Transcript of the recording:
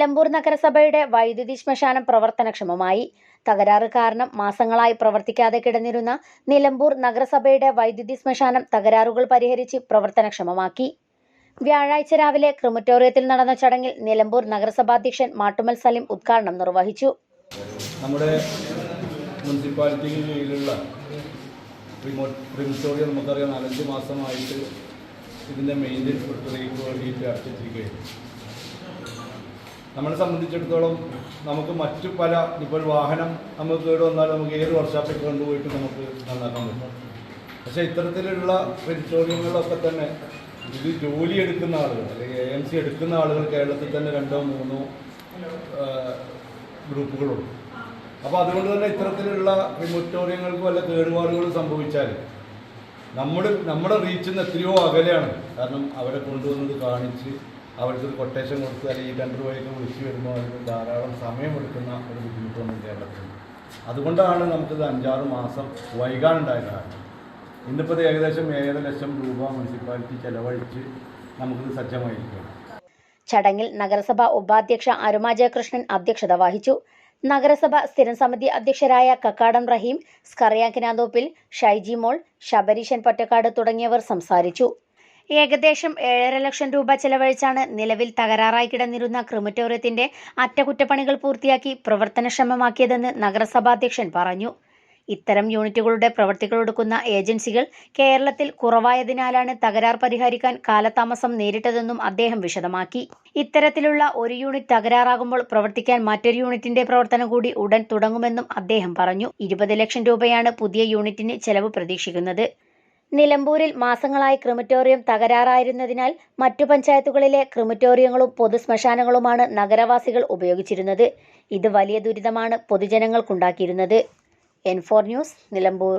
Nilambur നഗരസഭയുടെ വൈദ്യുതി ശ്മശാനം പ്രവർത്തനക്ഷമമായി. തകരാറ് കാരണം മാസങ്ങളായി പ്രവർത്തിക്കാതെ കിടന്നിരുന്ന നിലമ്പൂർ നഗരസഭയുടെ വൈദ്യുതി ശ്മശാനം തകരാറുകൾ പരിഹരിച്ച് പ്രവർത്തനക്ഷമമാക്കി. വ്യാഴാഴ്ച രാവിലെ ക്രിമറ്റോറിയത്തിൽ നടന്ന ചടങ്ങിൽ നിലമ്പൂർ നഗരസഭാധ്യക്ഷൻ മാട്ടുമൽ സലിം ഉദ്ഘാടനം നിർവഹിച്ചു. നമ്മുടെ മുനിസിപ്പാലിറ്റിക്ക് കീഴിലുള്ള റിമോട്ട് പ്രിമിറ്റോറിയം നമുക്കറിയാം. നാലഞ്ച് മാസമായിട്ട് ഇതിന്റെ മെയിന്റെനൻസ് പ്രക്രിയയ്ക്ക് വേണ്ടിയിട്ട് നമ്മളെ സംബന്ധിച്ചിടത്തോളം നമുക്ക് മറ്റു പല ഇപ്പോൾ വാഹനം നമുക്ക് കേട് വന്നാൽ നമുക്ക് ഏത് വർക്ക്ഷോപ്പിൽ കൊണ്ടുപോയിട്ട് നമുക്ക് നന്നാക്കാൻ പറ്റും. പക്ഷേ ഇത്തരത്തിലുള്ള പരിശോധനകളിലൊക്കെ തന്നെ ഇത് ജോലി എടുക്കുന്ന ആളുകൾ അല്ലെങ്കിൽ എ എം സി എടുക്കുന്ന ആളുകൾ കേരളത്തിൽ തന്നെ രണ്ടോ മൂന്നോ ഗ്രൂപ്പുകളുണ്ട്. അപ്പോൾ അതുകൊണ്ട് തന്നെ ഇത്തരത്തിലുള്ള റിമോട്ടോറിയങ്ങൾക്ക് വല്ല കേടുപാടുകളും സംഭവിച്ചാൽ നമ്മുടെ നമ്മുടെ റീച്ചിൽ നിന്ന് എത്രയോ അകലെയാണ്. കാരണം അവരെ കൊണ്ടുവന്നത് കാണിച്ച് അവർക്ക് ഒരു കൊട്ടേഷൻ കൊടുത്ത് അല്ലെങ്കിൽ ഈ ടെൻഡർ വഴിയൊക്കെ വിളിച്ചു വരുമ്പോൾ അതിന് ധാരാളം സമയമെടുക്കുന്ന ഒരു ബുദ്ധിമുട്ടൊന്നും കേരളത്തിൽ അതുകൊണ്ടാണ് നമുക്കിത് അഞ്ചാറ് മാസം വൈകാനുണ്ടായ കാരണം. ഇന്നിപ്പോൾ ഏകദേശം ഏഴര ലക്ഷം രൂപ മുനിസിപ്പാലിറ്റി ചെലവഴിച്ച് നമുക്കിത് സജ്ജമായിരിക്കുകയാണ്. ചടങ്ങിൽ നഗരസഭ ഉപാധ്യക്ഷ അരുമാജയകൃഷ്ണൻ അധ്യക്ഷത വഹിച്ചു. നഗരസഭ സ്ഥിരം സമിതി അധ്യക്ഷരായ കക്കാടം റഹീം സ്കറിയാക്കിനാന്തോപ്പിൽ ഷൈജി മോൾ ശബരീശൻ പൊറ്റക്കാട് തുടങ്ങിയവർ സംസാരിച്ചു. ഏകദേശം ഏഴര ലക്ഷം രൂപ ചെലവഴിച്ചാണ് നിലവിൽ തകരാറായി കിടന്നിരുന്ന ക്രിമറ്റോറിയത്തിന്റെ അറ്റകുറ്റപ്പണികൾ പൂർത്തിയാക്കി പ്രവർത്തനക്ഷമമാക്കിയതെന്ന് നഗരസഭാധ്യക്ഷൻ പറഞ്ഞു. ഇത്തരം യൂണിറ്റുകളുടെ പ്രവർത്തികളെടുക്കുന്ന ഏജൻസികൾ കേരളത്തിൽ കുറവായതിനാലാണ് തകരാർ പരിഹരിക്കാൻ കാലതാമസം നേരിട്ടതെന്നും അദ്ദേഹം വിശദമാക്കി. ഇത്തരത്തിലുള്ള ഒരു യൂണിറ്റ് തകരാറാകുമ്പോൾ പ്രവർത്തിക്കാൻ മറ്റൊരു യൂണിറ്റിന്റെ പ്രവർത്തനം കൂടി ഉടൻ തുടങ്ങുമെന്നും അദ്ദേഹം പറഞ്ഞു. ഇരുപത് ലക്ഷം രൂപയാണ് പുതിയ യൂണിറ്റിന് ചെലവ് പ്രതീക്ഷിക്കുന്നത്. നിലമ്പൂരിൽ മാസങ്ങളായി ക്രിമറ്റോറിയം തകരാറായിരുന്നതിനാൽ മറ്റു പഞ്ചായത്തുകളിലെ ക്രിമറ്റോറിയങ്ങളും പൊതുശ്മശാനങ്ങളുമാണ് നഗരവാസികൾ ഉപയോഗിച്ചിരുന്നത്. ഇത് വലിയ ദുരിതമാണ് പൊതുജനങ്ങൾക്കുണ്ടാക്കിയിരുന്നത്. N four news Nilambur